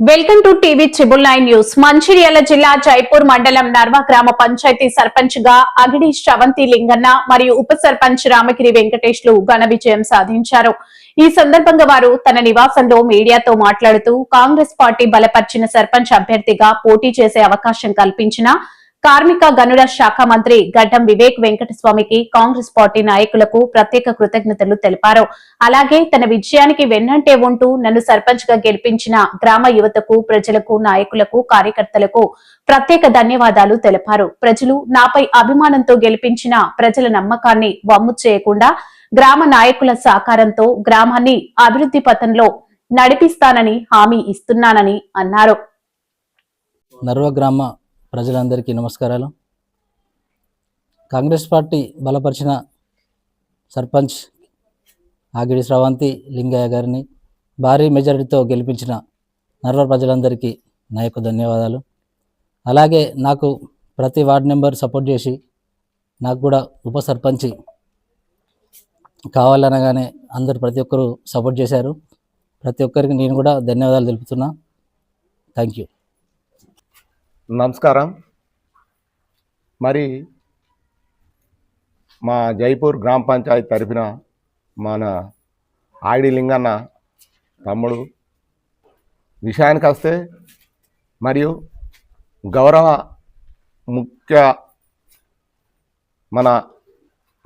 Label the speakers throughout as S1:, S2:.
S1: Welcome to TV triple nine news. Mancherial జిల్లా జైపూర్ మండలం నర్వ గ్రామ పంచాయతీ సర్పంచ్గా అగిడి శ్రవంతి లింగన్న మరియు ఉప సర్పంచ్ రామగిరి వెంకటేష్లు ఘన విజయం సాధించారు. ఈ సందర్భంగా వారు తన నివాసంలో మీడియాతో మాట్లాడుతూ కాంగ్రెస్ పార్టీ బలపర్చిన సర్పంచ్ అభ్యర్థిగా పోటీ చేసే అవకాశం కల్పించిన కార్మిక గనుల శాఖ మంత్రి గడ్డం వివేక్ వెంకటస్వామికి కాంగ్రెస్ పార్టీ నాయకులకు ప్రత్యేక కృతజ్ఞతలు తెలిపారు. అలాగే తన విజయానికి వెన్నంటే ఉంటూ నన్ను సర్పంచ్గా గెలిపించిన గ్రామ యువతకు ప్రజలకు నాయకులకు కార్యకర్తలకు ప్రత్యేక ధన్యవాదాలు తెలిపారు. ప్రజలు నాపై అభిమానంతో గెలిపించిన ప్రజల నమ్మకాన్ని వమ్ము చేయకుండా గ్రామ నాయకుల సహకారంతో గ్రామాన్ని అభివృద్ధి పథంలో నడిపిస్తానని హామీ ఇస్తున్నానని అన్నారు.
S2: నర్వ గ్రామ ప్రజలందరికీ నమస్కారాలు. కాంగ్రెస్ పార్టీ బలపరిచిన సర్పంచ్ ఆగిడి శ్రవంతి లింగయ్య గారిని భారీ మెజారిటీతో గెలిపించిన నర్వ ప్రజలందరికీ నా యొక్క ధన్యవాదాలు. అలాగే నాకు ప్రతి వార్డు మెంబర్ సపోర్ట్ చేసి నాకు కూడా ఉప సర్పంచ్ కావాలనగానే అందరు ప్రతి ఒక్కరు సపోర్ట్ చేశారు. ప్రతి ఒక్కరికి నేను కూడా ధన్యవాదాలు తెలుపుతున్నా. Thank you.
S3: నమస్కారం. మరి మా జైపూర్ గ్రామ పంచాయతీ తరఫున మన ఆడి లింగన్న తమ్ముడు విషయానికి వస్తే మరియు గౌరవ ముఖ్య మన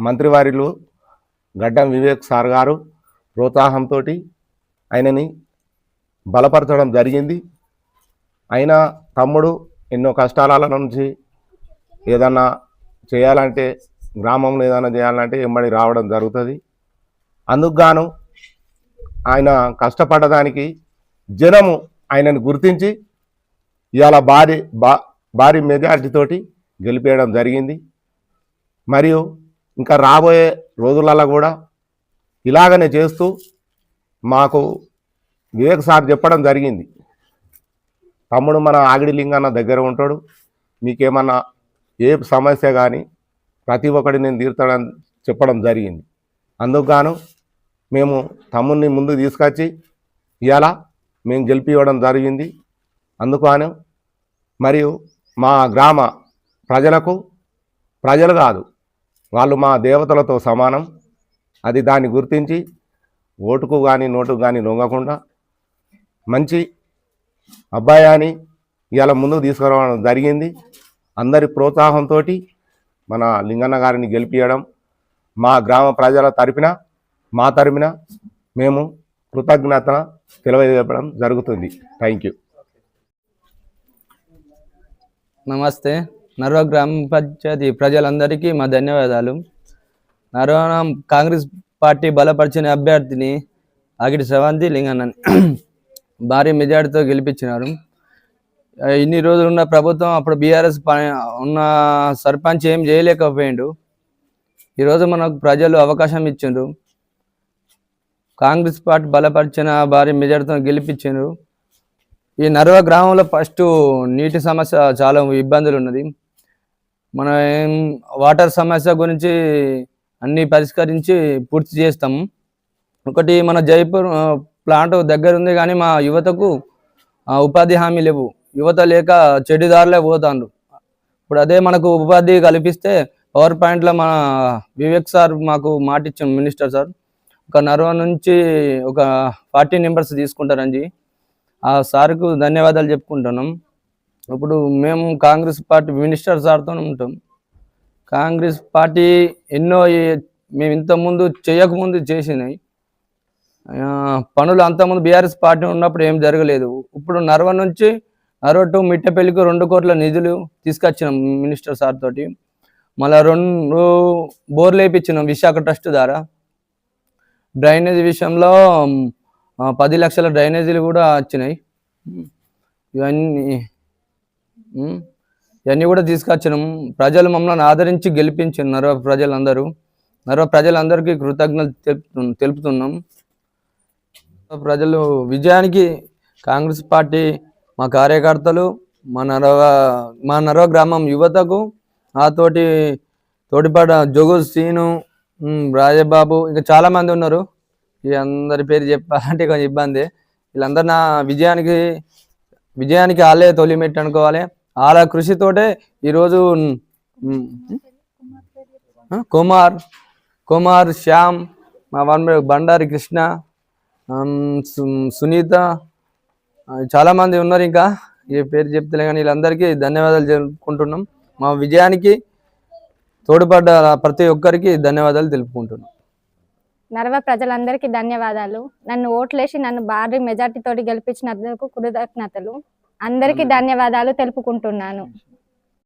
S3: మంత్రివారిలు గడ్డం వివేక్ సార్ గారు ప్రోత్సాహంతో ఆయనని బలపరచడం జరిగింది. అయినా తమ్ముడు ఎన్నో కష్టాల నుంచి ఏదన్నా చేయాలంటే గ్రామంలో ఏదైనా చేయాలంటే ఎంబడి రావడం జరుగుతుంది. అందుకు గాను ఆయన కష్టపడడానికి జనము ఆయనను గుర్తించి ఇవాళ భారీ బా భారీ మెజార్టీతోటి గెలిపేయడం జరిగింది. మరియు ఇంకా రాబోయే రోజులలో కూడా ఇలాగనే చేస్తూ మాకు వివేక్ సార్ చెప్పడం జరిగింది. తమ్ముడు మన ఆగిడి లింగన్న దగ్గర ఉంటాడు. మీకేమన్నా ఏ సమస్య కానీ ప్రతి ఒక్కటి నేను తీర్చడం చెప్పడం జరిగింది. అందుకు మేము తమ్ముడిని ముందు తీసుకొచ్చి ఇలా మేము గెలిపివ్వడం జరిగింది. అందుకు మరియు మా గ్రామ ప్రజలకు ప్రజలు కాదు వాళ్ళు మా దేవతలతో సమానం. అది దాన్ని గుర్తించి ఓటుకు కానీ నోటుకు కానీ లొంగకుండా మంచి అబ్బాయి అని ఇవాళ ముందుకు తీసుకురావడం జరిగింది. అందరి ప్రోత్సాహంతో మన లింగన్న గారిని గెలిపించడం మా గ్రామ ప్రజల తరపున మా తరపున మేము కృతజ్ఞత తెలియజేయడం జరుగుతుంది. థ్యాంక్ యూ
S4: నమస్తే. నర్వ గ్రామ పంచాయతీ ప్రజలందరికీ మా ధన్యవాదాలు. నర్వ కాంగ్రెస్ పార్టీ బలపరిచిన అభ్యర్థిని అగిడి శ్రవంతి లింగన్నని. భారీ మెజార్టీతో గెలిపించినారు. ఇన్ని రోజులు ఉన్న ప్రభుత్వం అప్పుడు బీఆర్ఎస్ ఉన్న సర్పంచ్ ఏం చేయలేకపోయిండు. ఈరోజు మనకు ప్రజలు అవకాశం ఇచ్చిండ్రు. కాంగ్రెస్ పార్టీ బలపరిచిన భారీ మెజార్టీతో గెలిపించిండ్రు. ఈ నర్వ గ్రామంలో ఫస్ట్ నీటి సమస్య చాలా ఇబ్బందులు ఉన్నది. మనం ఏం వాటర్ సమస్య గురించి అన్నీ పరిష్కరించి పూర్తి చేస్తాము ఒకటి మన జైపూర్ ప్లాంట్ దగ్గర ఉంది కానీ మా యువతకు ఉపాధి హామీ లేవు. యువత లేక చెడుదారులే పోతాండ్రు. ఇప్పుడు అదే మనకు ఉపాధి కల్పిస్తే పవర్ పాయింట్లో మన వివేక్ సార్ మాకు మాట ఇచ్చాం మినిస్టర్ సార్. ఒక నర్వ నుంచి ఒక ఫార్టీ మెంబర్స్ తీసుకుంటారని ఆ సార్కు ధన్యవాదాలు చెప్పుకుంటున్నాం. ఇప్పుడు మేము కాంగ్రెస్ పార్టీ మినిస్టర్ సార్తో ఉంటాం. కాంగ్రెస్ పార్టీ ఎన్నో మేము ఇంతకుముందు చేయకముందు చేసినాయి. పనులు అంతకుముందు బీఆర్ఎస్ పార్టీ ఉన్నప్పుడు ఏం జరగలేదు. ఇప్పుడు నర్వ నుంచి నర్వ టు మిట్టపల్లికి రెండు కోట్ల నిధులు తీసుకొచ్చినాం మినిస్టర్ సార్ తోటి. మళ్ళీ రెండు బోర్లు వేయించినాం విశాఖ ట్రస్ట్ ద్వారా. డ్రైనేజ్ విషయంలో పది లక్షల డ్రైనేజీలు కూడా వచ్చినాయి. ఇవన్నీ ఇవన్నీ కూడా తీసుకొచ్చినాం. ప్రజలు మమ్మల్ని ఆదరించి గెలిపించారు నర్వ ప్రజలందరూ. నర్వ ప్రజలందరికీ కృతజ్ఞతలు తెలుపుతు తెలుపుతున్నాం. ప్రజలు విజయానికి కాంగ్రెస్ పార్టీ మా కార్యకర్తలు మా నరవ మా నరవ గ్రామం యువతకు ఆ తోటి తోటిపాట జోగు సీను రాజబాబు ఇంకా చాలామంది ఉన్నారు. ఈ అందరి పేరు చెప్పాలంటే కొంచెం ఇబ్బంది. వీళ్ళందరూ నా విజయానికి విజయానికి వాళ్ళే తొలిమెట్టు అనుకోవాలి. వాళ్ళ కృషితోటే ఈరోజు కుమార్ కుమార్ శ్యామ్ మా వన్ బండారి కృష్ణ సునీత ఆ, చాలా మంది ఉన్నారు ఇంకా. ఏ పేరు చెప్తలే కానీ వీళ్ళందరికీ ధన్యవాదాలు తెలుపుకుంటున్నాం. మా విజయానికి తోడ్పడ్డ ప్రతి ఒక్కరికి ధన్యవాదాలు తెలుపుకుంటున్నాం.
S5: నర్వ ప్రజలందరికీ ధన్యవాదాలు. నన్ను ఓట్లేసి నన్ను భారీ మెజార్టీ తోటి గెలిపించినందుకు కృతజ్ఞతలు. అందరికీ ధన్యవాదాలు తెలుపుకుంటున్నాను.